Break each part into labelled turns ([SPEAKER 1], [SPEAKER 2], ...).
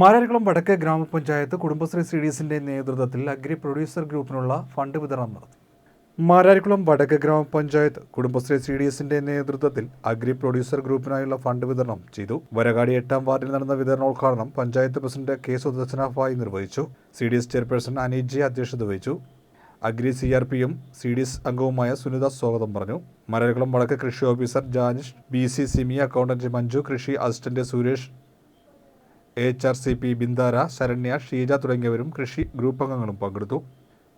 [SPEAKER 1] മാരാരിക്കുളം വടക്കേ ഗ്രാമപഞ്ചായത്ത് Kudumbashree C D നേതൃത്വത്തിൽ അഗ്രി പ്രൊഡ്യൂസർ ഗ്രൂപ്പിനുള്ള ഫണ്ട് വിതരണം നടത്തി. മാരാരിക്കുളം വടക്കേ ഗ്രാമപഞ്ചായത്ത് കുടുംബശ്രീ സി ഡി എസിന്റെ നേതൃത്വത്തിൽ അഗ്രി പ്രൊഡ്യൂസർ ഗ്രൂപ്പിനായുള്ള ഫണ്ട് വിതരണം ചെയ്തു. വരകാടി എട്ടാം വാർഡിൽ നടന്ന വിതരണോദ്ഘാടനം പഞ്ചായത്ത് പ്രസിഡന്റ് കെ സുദർശന ഫായ് നിർവഹിച്ചു. C D S chairperson Aneeji അധ്യക്ഷത വഹിച്ചു. അഗ്രി സി ആർ പിയും സി ഡി എസ് അംഗവുമായ സുനിത സ്വാഗതം പറഞ്ഞു. മരകുളം വടക്ക് കൃഷി officer Janish B C Simi accountant Manju കൃഷി assistant Suresh H R C P ബിന്ദാര Saranya Sheeja തുടങ്ങിയവരും കൃഷി ഗ്രൂപ്പ് അംഗങ്ങളും പങ്കെടുത്തു.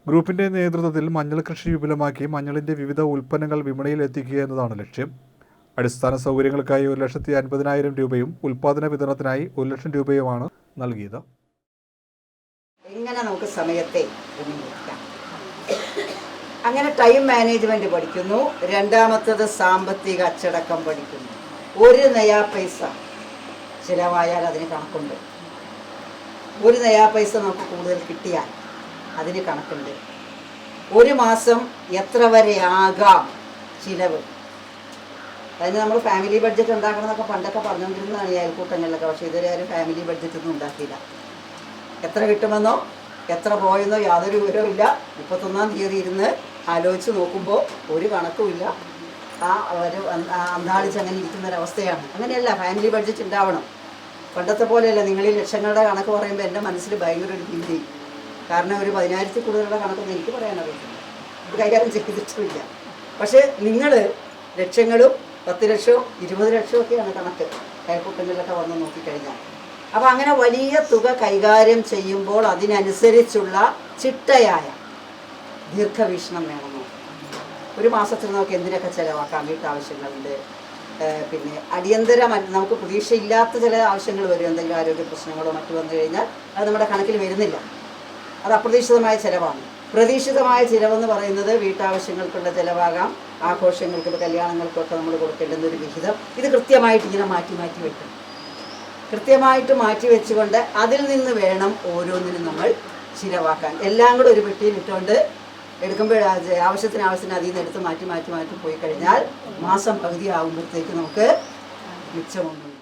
[SPEAKER 1] ഗ്രൂപ്പിന്റെ നേതൃത്വത്തിൽ മഞ്ഞൾ കൃഷി വിപുലമാക്കി മഞ്ഞളിന്റെ വിവിധ ഉൽപ്പന്നങ്ങൾ വിപണിയിൽ എത്തിക്കുക എന്നതാണ് ലക്ഷ്യം. അടിസ്ഥാന സൗകര്യങ്ങൾക്കായി ഒരു ലക്ഷത്തി അൻപതിനായിരം രൂപയും ഉൽപ്പാദന വിതരണത്തിനായി ഒരു ലക്ഷം രൂപയുമാണ് നൽകിയത്.
[SPEAKER 2] എങ്ങനെ നമുക്ക് സമയത്തെ അങ്ങനെ ടൈം മാനേജ്മെന്റ് പഠിക്കുന്നു. രണ്ടാമത്തത് സാമ്പത്തിക അച്ചടക്കം പഠിക്കുന്നു. ഒരു നയാ പൈസ. ചിലവായാൽ അതിന് കണക്കുണ്ട്. ഒരു നയാ പൈസ നമുക്ക് കൂടുതൽ കിട്ടിയാൽ അതിന് കണക്കുണ്ട്. ഒരു മാസം എത്ര വരെ ആകാം ചിലവ്? അതിന് നമ്മൾ ഫാമിലി ബഡ്ജറ്റ് ഉണ്ടാക്കണം എന്നൊക്കെ പണ്ടൊക്കെ പറഞ്ഞുകൊണ്ടിരുന്നതാണ് ഈ അയൽക്കൂട്ടങ്ങളിലൊക്കെ. പക്ഷേ ഇതുവരെ ആരും ഫാമിലി ബഡ്ജറ്റ് ഒന്നും ഉണ്ടാക്കിയില്ല. എത്ര കിട്ടുമെന്നോ എത്ര പോയെന്നോ യാതൊരു വിവരവും ഇല്ല. മുപ്പത്തൊന്നാം തീയതി ഇരുന്ന് ആലോചിച്ച് നോക്കുമ്പോൾ ഒരു കണക്കുമില്ല. ആ ഒരു അന്താളിച്ച് അങ്ങനെ ഇരിക്കുന്ന ഒരവസ്ഥയാണ് അങ്ങനെയല്ല ഫാമിലി ബഡ്ജറ്റ് ഉണ്ടാവണം. പണ്ടത്തെ പോലെയല്ല നിങ്ങൾ ഈ ലക്ഷങ്ങളുടെ കണക്ക് പറയുമ്പോൾ എന്റെ മനസ്സിൽ ഭയങ്കര ഒരു ഭീതി. കാരണം ഒരു പതിനായിരത്തിൽ കൂടുതലുള്ള കണക്കൊന്നും എനിക്ക് ഇത് കൈകാര്യം ചെയ്തിട്ടുമില്ല. പക്ഷേ നിങ്ങൾ ലക്ഷങ്ങളും പത്ത് ലക്ഷവും ഇരുപത് ലക്ഷവും ഒക്കെയാണ് കണക്ക് കൈക്കൂട്ടങ്ങളിലൊക്കെ വന്ന് നോക്കിക്കഴിഞ്ഞാൽ. അപ്പോൾ അങ്ങനെ വലിയ തുക കൈകാര്യം ചെയ്യുമ്പോൾ അതിനനുസരിച്ചുള്ള ചിട്ടയായ ദീർഘവീക്ഷണം വേണമെന്നോ ഒരു മാസത്തിൽ നമുക്ക് എന്തിനൊക്കെ ചിലവാക്കാം? വീട്ടാവശ്യങ്ങളുണ്ട് പിന്നെ അടിയന്തര നമുക്ക് പ്രതീക്ഷയില്ലാത്ത ചില ആവശ്യങ്ങൾ വരും. എന്തെങ്കിലും ആരോഗ്യ പ്രശ്നങ്ങളോ മറ്റു വന്നു കഴിഞ്ഞാൽ അത് നമ്മുടെ കണക്കിൽ വരുന്നില്ല. അത് അപ്രതീക്ഷിതമായ ചിലവാണ്. പ്രതീക്ഷിതമായ ചിലവെന്ന് പറയുന്നത് വീട്ടാവശ്യങ്ങൾക്കുള്ള ചിലവാകാം. ആഘോഷങ്ങൾക്കുള്ള കല്യാണങ്ങൾക്കൊക്കെ നമ്മൾ കൊടുക്കേണ്ടുന്ന ഒരു വിഹിതം. ഇത് കൃത്യമായിട്ട് ഇങ്ങനെ മാറ്റി മാറ്റി വെക്കും. കൃത്യമായിട്ട് മാറ്റി വെച്ചുകൊണ്ട് അതിൽ നിന്ന് വേണം ഓരോന്നിനും നമ്മൾ ചിലവാക്കാൻ. എല്ലാം കൂടെ ഒരു പെട്ടിയിൽ ഇട്ടുകൊണ്ട് എടുക്കുമ്പോൾ ആവശ്യത്തിന് ആവശ്യത്തിന് അതിൽ നിന്ന് എടുത്ത് മാറ്റി മാറ്റി മാറ്റി പോയി കഴിഞ്ഞാൽ മാസം പകുതി ആകുമ്പോഴത്തേക്ക് നമുക്ക് മിച്ചമൊന്നും